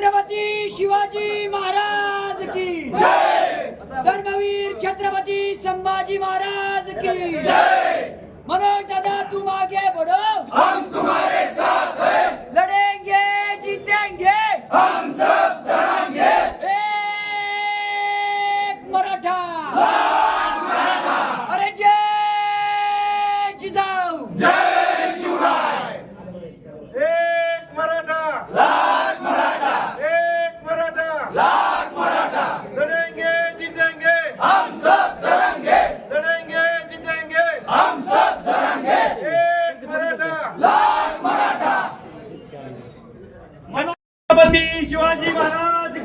छत्रपती शिवाजी महाराज की। धर्मवीर छत्रपती संभाजी महाराज की। मनोज दादा तू मागे बडो हम तुम्हारे साथ हैं।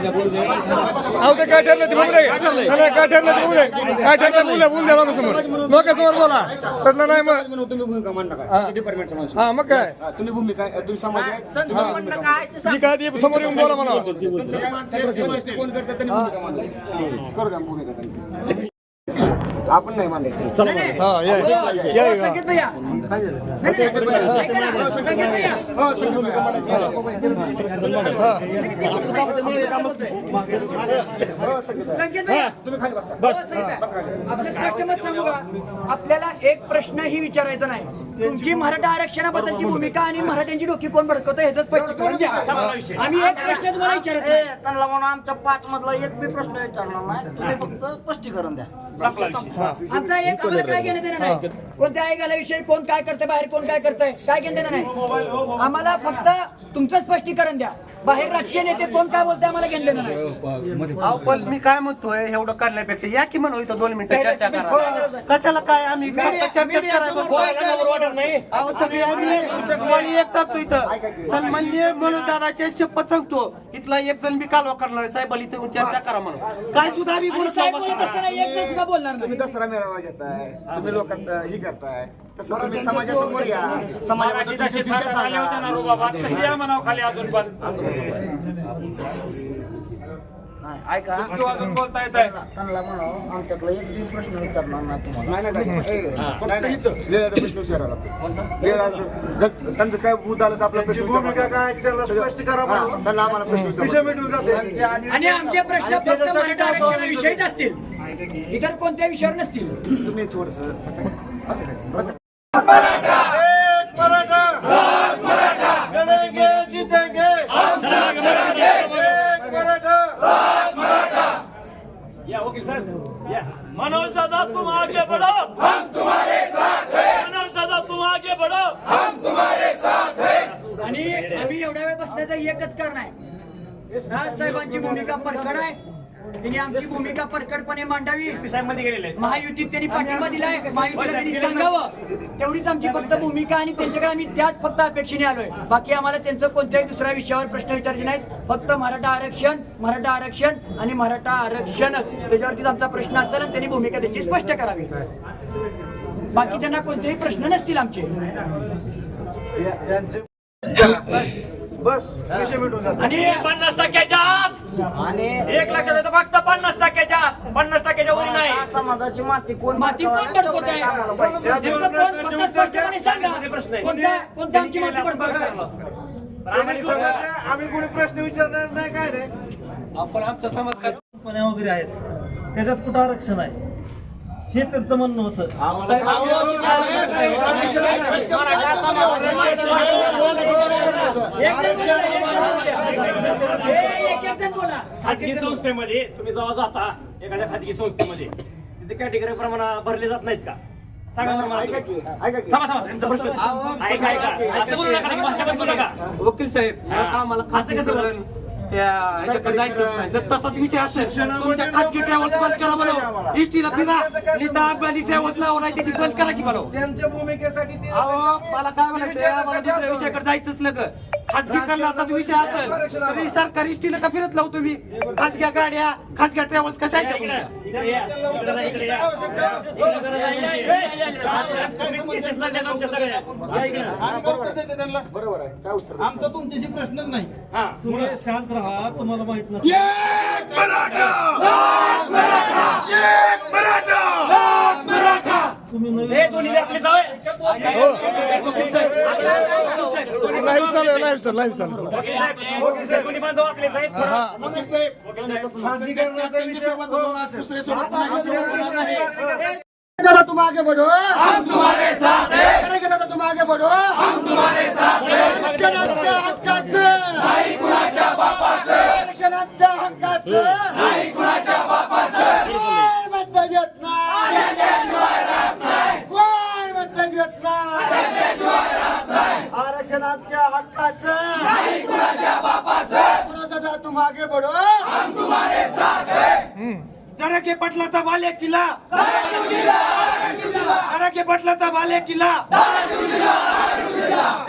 अहो ते काय ठरलं ते बघू दे. नाही, नाही, काय ठरलं ते दे. काय ठरलं बोल बोल द्या लोकांसमोर लोकांसमोर बोला. ठरलं नाही मग. तुम्ही भूमिका मांडू हा. नका डिपार्टमेंटचा माणूस. हा मग काय? हा, तुम्ही भूमिका तुम्ही समाज आहे? तुम्ही भूमिका मांडा. जी काय ती समोर येऊन बोला तुमचं काय- समजते कोण करतं त्यांनी भूमिका मांडली करू द्या भूमिका त्यांनी आपण नाही हा हो, हो हो, आपल्याला एक प्रश्नही विचारायचा नाही. तुमची मराठा आरक्षणाबद्दलची भूमिका आणि मराठ्यांची डोकी कोण भडकवतं ह्याचं स्पष्टीकरण द्या. आम्ही एक प्रश्न तुम्हाला विचारत त्यांना म्हणून आमच्या पाच मधला एक बी प्रश्न विचारणार नाही. तुम्ही फक्त स्पष्टीकरण द्या. आमचा एक आम्हाला काय घेणं देणं नाही. कोणत्या आयोगाविषयी कोण काय करतंय बाहेर कोण काय करतंय काय घेणं देणं नाही. आम्हाला फक्त तुमचं स्पष्टीकरण द्या. बाहेर राजकीय नेते कोण काय बोलतंय आम्हाला घेणं देणं नाही. अहो पण मी काय म्हणतोय एवढं काढण्यापेक्षा या की म्हणू इथं दोन मिनिटं चर्चा करा. कशाला काय आम्ही चर्चा करायला एक सांगतो इथं. सन्मान्य म्हणून दादाचे शपथ सांगतो. इथला एक जण बी कालवा करणार आहे. साहेबाला इथं येऊन चर्चा करा म्हणून. काय सुद्धा आम्ही बोलत साहेब. बोलत असताना एक जण सुद्धा बोलणार नाही. तुम्ही दसरा मेळावा घेताय तुम्ही लोकांत ही करताय. तसं तुम्ही समाजासमोर या. समाजाबद्दल तुमची दिशा सांगा. नाही, ऐका. त्यांना म्हणावं आमच्यातला एक बी प्रश्न विचारणार नाही तुम्हाला. नाही नाही, नाही. ए, नाही नाही. वेळेला प्रश्न विचारावा लागतो. वेळेला जर- त्यांचं काय भूत आलं तर आपला प्रश्न भूमिका काय. स्पष्ट करा हा, म्हणून. त्यांना आम्हाला प्रश्न विषय विचारावा. मिटून जाते. आणि आमचे प्रश्न फक्त मराठा आरक्षणाविषयीच असतील. इतर कोणत्या विषयावर नसतील. तुम्ही थोडस असं असं करा. असं एक मराठा! लाख मराठा! लड़ेंगे जीतेंगे! हम सब लड़ेंगे! एक मराठा! लाख मराठा! मनोज दादा तुम आगे बढ़ो. हम तुम्हारे साथ हैं। मनोज दादा तुम आगे बढ़ो. हम तुम्हारे साथ हैं। आणि आम्ही एवढ्या वेळ बसण्याचं एकच कारण आहे. राजसाहेबांची भूमिका परखड आहे. त्यांनी आमची भूमिका परखडपणे मांडावी. महायुतीत त्यांनी पाठिंबा दिलाय. महायुतीला त्यांनी सांगावं. तेवढीच आमची फक्त भूमिका आणि त्यांच्याकडे आम्ही त्याच फक्त अपेक्षेने आलोय. बाकी आम्हाला त्यांचं कोणत्याही दुसऱ्या विषयावर प्रश्न विचारायचे नाहीत. फक्त मराठा आरक्षण मराठा आरक्षण आणि मराठा आरक्षणच. त्याच्यावरतीच आमचा प्रश्न असेल आणि त्यांनी भूमिका त्याची स्पष्ट करावी. बाकी त्यांना कोणतेही प्रश्न नसतील आमचे. बस विषय मिटून जाते आणि पन्नास टक्क्याच्या आत आणि एक लक्षात येतं फक्त पन्नास टक्क्याच्या आत पन्नास टक्क्याच्या वरी नाही समाजाची माती कोण माती कोण भडकवत तेवढं आम्हाला पाहिजे. आहे नेमकं कोण फक्त स्पष्टपणे सांगा कोणत्या कोणत्या आमची माती भडकवत आहे त्यांनी सांगितलं, आम्ही कोणी प्रश्न विचारणार नाही काय नाही आपण आमचा समाज काय कंपन्या वगैरे आहेत त्याच्यात कुठं आरक्षण आहे हे त्यांचं म्हणणं होतं हे खाजगी संस्थेमध्ये तुम्ही जेव्हा जाता एखाद्या खाजगी संस्थेमध्ये तिथे कॅटेगरी प्रमाणे भरले जात नाहीत का? सांगा बरं मला ऐका तुम्ही. की ऐका की. थांबा थांबा त्यांचा प्रश्न ऐका ऐका असं बोलू नका की भाषा बदलू नका. वकील साहेब खासगी कसं सगळं त्या ह्याच्याकडे जायचंच नाही. जर तसाच विषय असेल तुमच्या खाजगी ट्रॅव्हल्स बंद करा बनव इष्टीला फिरा निता ट्रॅव्हल्स लावून आहे ती बंद करा की बनव त्यांच्या भूमिकेसाठी ते अहो मला काय म्हणायचं मला दुसऱ्या विषयाकडे जायचंच खाजगी करण्याचा विषय असेल तरी सरकारी इष्टीला का फिरत लावतो तुम्ही? खाजग्या गाड्या खाजग्या ट्रॅव्हल्स कशा. बरोबर आहे काय उत्तर आमचा तुमच्याशी प्रश्नच नाही हा. तुम्ही शांत राहा तुम्हाला माहीत नसेल एक मराठा! लाख मराठा! एक मराठा! लाख मराठा! तुम्ही नवीन हे दोन्ही आपले जावे लाईव्ह चालू लाईव्ह चालू लाईव्ह चालू. करा तुम आगे बढ़ो। हम तुम्हारे साथ हैं। करेंगे दादा तुम आगे बढ़ो। हम तुम्हारे साथ हैं। आरक्षणाच्या हक्काचं। नाही कुणाच्या बापाचं? आरक्षणाच्या हक्काचं नाही कुणाच्या बापाचं कोण मत देत नाही कोण मत देत नाही आरक्षणाच्या हक्काचं. नाही कुणाच्या बापाचं. कुणाचा आगे बढ़ो हम तुम्हारे साथ हैं जराके पाटलाचा बाले किल्ला जराके पाटलाचा बाले किल्ला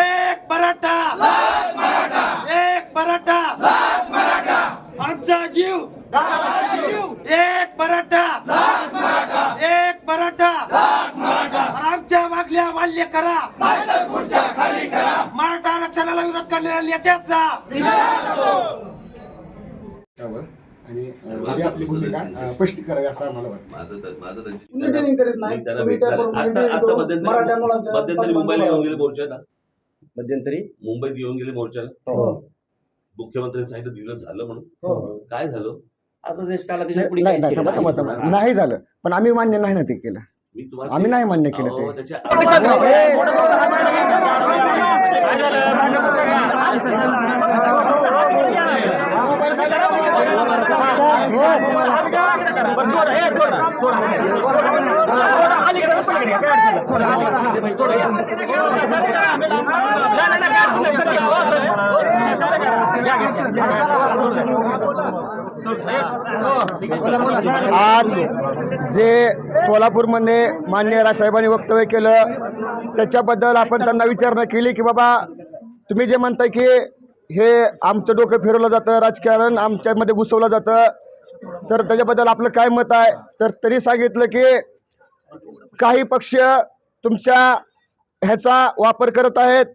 एक मराठा एक मराठा आमचा जीव एक मराठा एक मराठा आमच्या मागल्या माल्य करा मराठा आरक्षणाला विरोध करणाऱ्या नेत्याचा ही आपली भूमिका स्पष्ट करावी असं आम्हाला वाटतं माझं तर- माझं त्यांची- मीटिंग करीत नाही. मी त्यांना तुम्ही भेटणार. त्याप्रमाणे आता- मीटिंग आता करून मध्यंतरी- मराठा मुलांच्या मध्यंतरी मुंबईला येऊन गेले मोर्चाला मध्यंतरी मुंबईत येऊन गेले मोर्चाला मुख्यमंत्र्यांनी सांगितलं दिलं झालं म्हणून काय झालं आता देश काला त्याच्या पुढे नाही काहीच नाही केलं थांबा, थांबा, थांबा. नाही झालं पण आम्ही मान्य नाही ना ते केलं मी तुम्हाला आम्ही नाही मान्य केलं अहो, ते त्याच्या आज जे सोलापूरमध्ये मान्य राजसाहेबांनी वक्तव्य केलं त्याच्याबद्दल आपण त्यांना विचारणा केली की बाबा तुम्ही जे म्हणताय की हे आमचं डोकं फिरवलं जातं राजकारण आमच्यामध्ये घुसवलं जातं. तर त्याच्याबद्दल आपलं काय मत आहे? तर तरी सांगितलं की काही पक्ष तुमच्या ह्याचा वापर करत आहेत.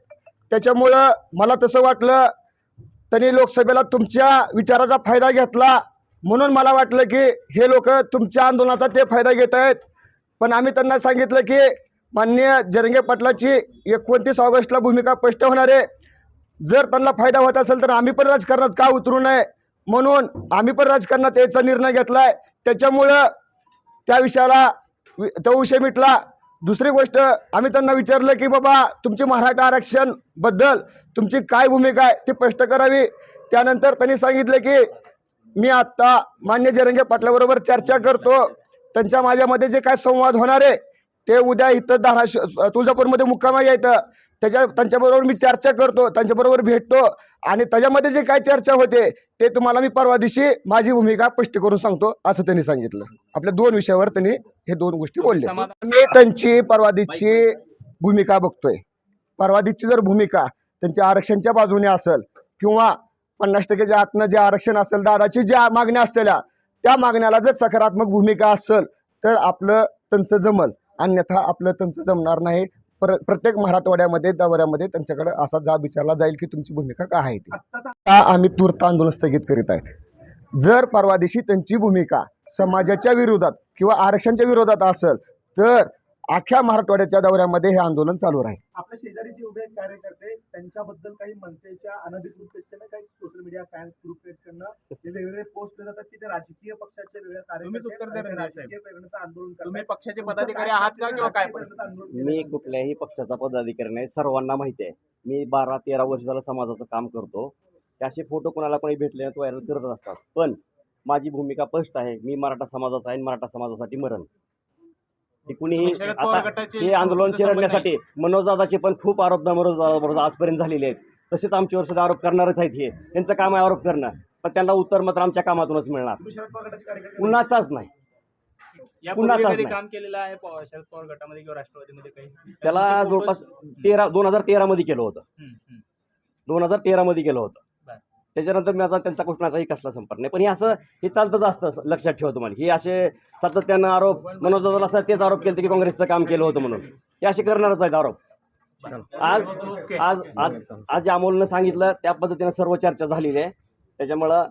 त्याच्यामुळं मला तसं वाटलं त्यांनी लोकसभेला तुमच्या विचाराचा फायदा घेतला. म्हणून मला वाटलं की हे लोक तुमच्या आंदोलनाचा ते फायदा घेत आहेत. पण आम्ही त्यांना सांगितलं की माननीय जरंगे पाटलाची एकोणतीस ऑगस्टला भूमिका स्पष्ट होणार आहे. जर त्यांना फायदा होत असेल तर आम्ही पण राजकारणात का उतरू नये? म्हणून आम्ही पण राजकारणात यायचा निर्णय घेतला आहे त्याच्यामुळं त्या विषयाला तो विषय मिटला. दुसरी गोष्ट आम्ही त्यांना विचारलं की बाबा तुमची मराठा आरक्षणबद्दल तुमची काय भूमिका आहे? ती स्पष्ट करावी. त्यानंतर त्यांनी सांगितलं की मी आत्ता मान्य जरंगे पाटलाबरोबर चर्चा करतो. त्यांच्या माझ्यामध्ये जे काय संवाद होणार आहे ते उद्या इथं धाराशिव तुळजापूरमध्ये मुक्कामा येतं त्याच्या त्यांच्याबरोबर मी चर्चा करतो त्यांच्याबरोबर भेटतो आणि त्याच्यामध्ये जे काय चर्चा होते ते तुम्हाला मी परवा दिवशी माझी भूमिका स्पष्ट करून सांगतो असं त्यांनी सांगितलं. आपल्या दोन विषयावर त्यांनी हे दोन गोष्टी बोलल्या. मी त्यांची परवा दिवशी भूमिका बघतोय. परवा दिवशी जर भूमिका त्यांच्या आरक्षणच्या बाजूने असेल किंवा पन्नास टक्केच्या आतनं जे आरक्षण असेल दादाची ज्या मागण्या असलेल्या त्या मागण्याला जर सकारात्मक भूमिका असेल तर आपलं त्यांचं जमल. अन्यथा आपलं त्यांचं जमणार नाही. पर प्रत्येक मराठवाड्यामध्ये दौऱ्यामध्ये त्यांच्याकडे असा जाब विचारला जाईल की तुमची भूमिका काय आहे ती? आम्ही तूर्त आंदोलन स्थगित करीत आहेत? जर परवा दिवशी त्यांची भूमिका समाजाच्या विरोधात किंवा आरक्षणच्या विरोधात असेल तर अख्ख्या मराठवाड्याच्या दौऱ्यामध्ये हे आंदोलन चालू राहील. आपल्या शेजारी जे उभे कार्यकर्ते त्यांच्याबद्दल काही मनसेच्या अनधिकृत पेजकडनं काही सोशल मीडिया फॅन्स ग्रुप पेजकडनं जे वेगवेगळे पोस्ट केले जातात की ते राजकीय पक्षाचे कार्यकर्ते प्रेरणेचं आंदोलन. तुम्ही पक्षाचे पदाधिकारी आहात का किंवा काय मी? कुठल्याही पक्षाचा पदाधिकारी नाही. सर्वांना माहिती आहे. मी बारा तेरा वर्ष झालं समाजाचं काम करतो. ते असे फोटो कोणाला कोणी भेटले तो व्हायरल करत असतात. पण माझी भूमिका स्पष्ट आहे. मी मराठा समाजाचा आहे आणि मराठा समाजासाठी मरण. हे कुणीही शरद पवार आता गटाचे हे आंदोलन तुमचं संबंध चिरडण्यासाठी मनोजदादाचे पण खूप आरोप मनोजदादाबरोबर आजपर्यंत झालेले आहेत. तसेच आमच्यावर सुद्धा आरोप करणारच आहेत हे. त्यांचं काम आहे आरोप करणं. पण त्यांना उत्तर मात्र आमच्या कामातूनच मिळणार. तुम्ही शरद पवार गटाचे कार्यकर्ते कुणाचाच नाही. कुणाचाच यापूर्वी कधी नाही. काम केलेलं आहे शरद पवार गटामध्ये किंवा राष्ट्रवादीमध्ये काही? त्याला तुमचे जवळपास तेरा दोन हजार तेरा मध्ये केलं होतं. हम्म, हम्म. दोन हजार तेरा मध्ये केलं होतं. त्याच्यानंतर माझा त्यांचा कुठलाचाही कसला संपर्क नाही. पण हे असं हे चालतंच असतं लक्षात ठेवा तुम्हाला. हे असे सातत्यानं आरोप मनोज दादाला असं तेच आरोप केले की काँग्रेसचं काम केलं होतं म्हणून. हे असे करणारच आहेत आरोप. आज आज आज आज अमोलनं सांगितलं त्या पद्धतीनं सर्व चर्चा झालेली आहे. त्याच्यामुळं